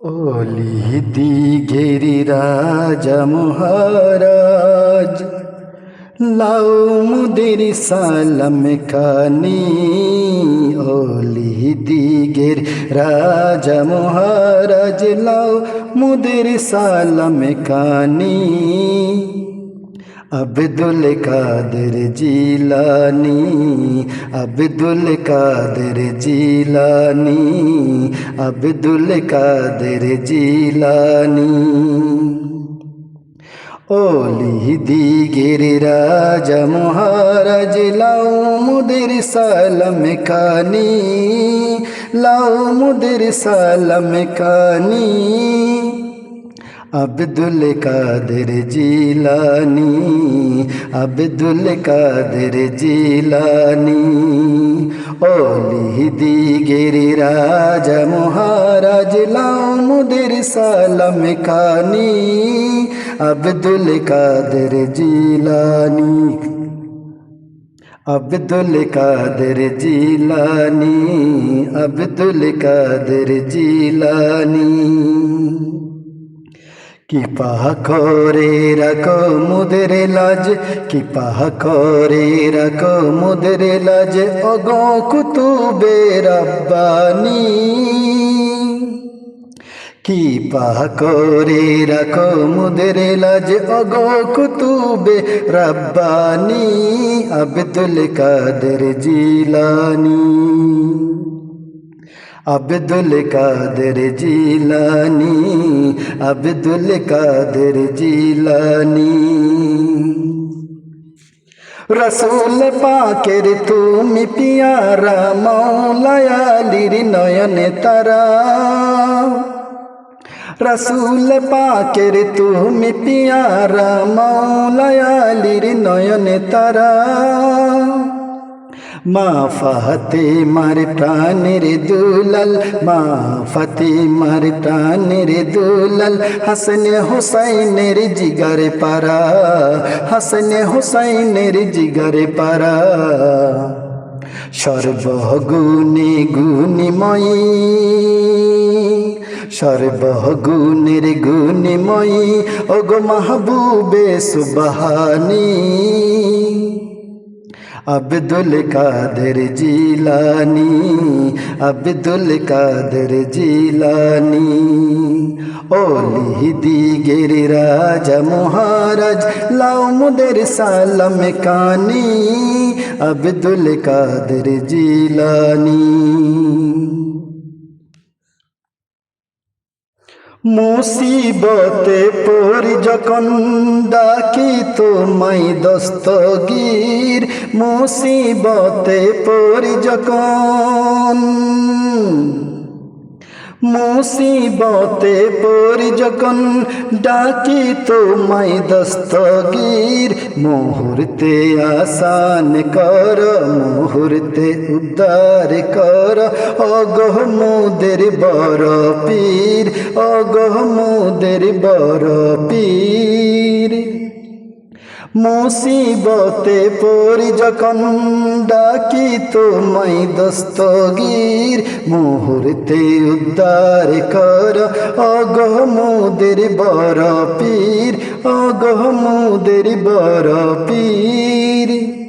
ওলি দিগেরি রাজা মহারাজ লাউ মুদের সালাম খানি ওলি দিগের রাজা মহারাজ লাউ মুদের সালাম কানি আব্দুল কাদের জিলানি, আব্দুল কাদের জিলানি, আব্দুল কাদের জিলানি। ওলি দিগের রাজা মহারাজ লাউ মুদের সালাম কানি লাউ মুদের সালাম কানি আব্দুল কাদের জিলানি আব্দুল কাদের জিলানি ওলি দিগের রাজা মহারাজ লামুদের সালাম কানি আব্দুল কাদের জিলানি আব্দুল কাদের জিলানি আব্দুল কাদের জিলানি। কি পাহা করে রাখো মুদের লাজ কি পাহা করে রাখো মুদের লাজ। অগ কুতুবে রব্বানি কি পাহা করে রাখো মুদের লাজ। অগ কুতুবে রব্বানি, আব্দুল কাদের জিলানি। আব্দুল কাদের জিলানি আব্দুল কাদের জিলানি। রসুল পাকের তুমি পিয়ারা মৌলায়ালির নয়নে তারা। রসুল পাকের তুমি পিয়ারা মৌলায়ালির নয়নে তারা। মা ফাতে মার প্রাণের দুলাল, মা ফাতে মার প্রাণের দুলাল। হাসনে হুসাইনের জিগারে পারা হাসনে হুসাইনের জিগারে পারা সর্বগুণে গুণিময়ী, সর্বগুণের গুণিময়ী। ওগো মাহবুবে সুবহানী আব্দুল কাদের জিলানি, আব্দুল কাদের জিলানি। ওলি দিগের রাজা মহারাজ, লাও মুদের সালাম কানি, আব্দুল কাদের জিলানি। মুসিবতে পড়ি যখন ডাকি তোমায় দস্তগীর। মুসিবতে পড়ি যখন মুসিবতে পড়ি যখন ডাকি তোমায় দস্তগীর। মুহূর্তে আসান কর মুহূর্তে উদ্ধার কর অগহ মুদের বড় পীর অগহ মুদের বড় পীর মুসিবতে পড়ি যখন ডাকি তোমায় দস্তগীর, মুহূর্তে উদ্ধার কর। অগমুদের বড় পীর অগমুদের বড় পীর।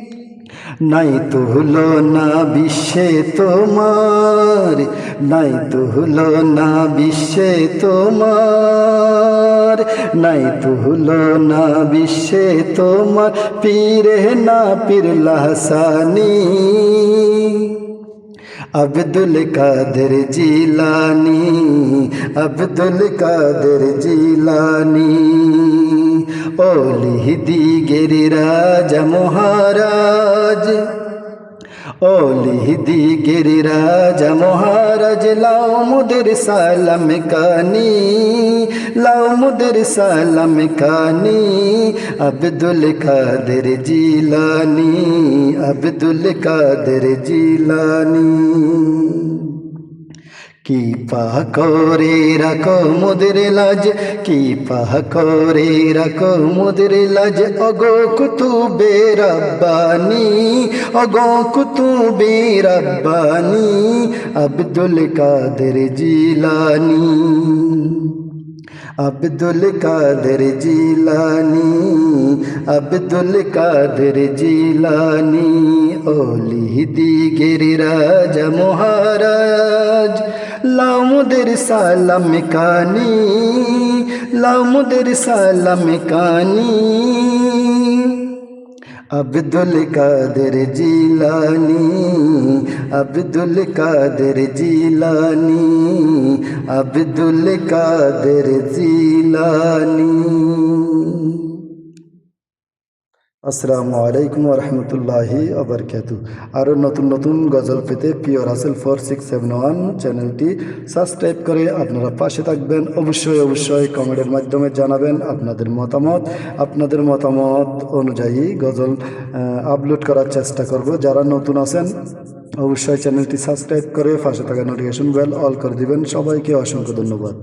নাই তুল না বিশ্বে তোমার, নাই তুল না বিশ্বে তোমার, নাই তুল না বিশ্বে তোমার, পীরে না পীর লাসানি আব্দুল কাদের জিলানি, আব্দুল কাদের জিলানি। ওলি দিগের রাজা মহারাজ। ওলি দিগের রাজা মহারাজ, লাও মুদের সালাম কানি, লাও মুদের সালাম কানি, আব্দুল কাদের জিলানি, আব্দুল কাদের জিলানি। কি পাহ করে রাখো মোদের লাজ কি পাহ করে রাখো মোদের লাজ। অগো কুতুবে রব্বানি, অগো কুতুবে রব্বানি, আব্দুল কাদের জিলানি। আব্দুল কাদের জিলানি, আব্দুল কাদের জিলানি। ওলি দিগের রাজা মহারাজ লাউমুদের সালাম কানি লাউমুদের সালাম কানি। আব্দুল কাদের জিলানি, আব্দুল কাদের জিলানি, আব্দুল কাদের জিলানি। আসসালামু আলাইকুম রহমতুল্লাহি আবরকাতু আরও নতুন নতুন গজল পেতে পিওর আসেল ফোর সিক্স সেভেন ওয়ান চ্যানেলটি সাবস্ক্রাইব করে আপনারা পাশে থাকবেন। অবশ্যই অবশ্যই কমেন্টের মাধ্যমে জানাবেন আপনাদের মতামত। আপনাদের মতামত অনুযায়ী গজল আপলোড করার চেষ্টা করব। যারা নতুন আছেন, অবশ্যই চ্যানেলটি সাবস্ক্রাইব করে পাশে থাকা নোটিফিকেশন বেল অল করে দিবেন। সবাইকে অসংখ্য ধন্যবাদ।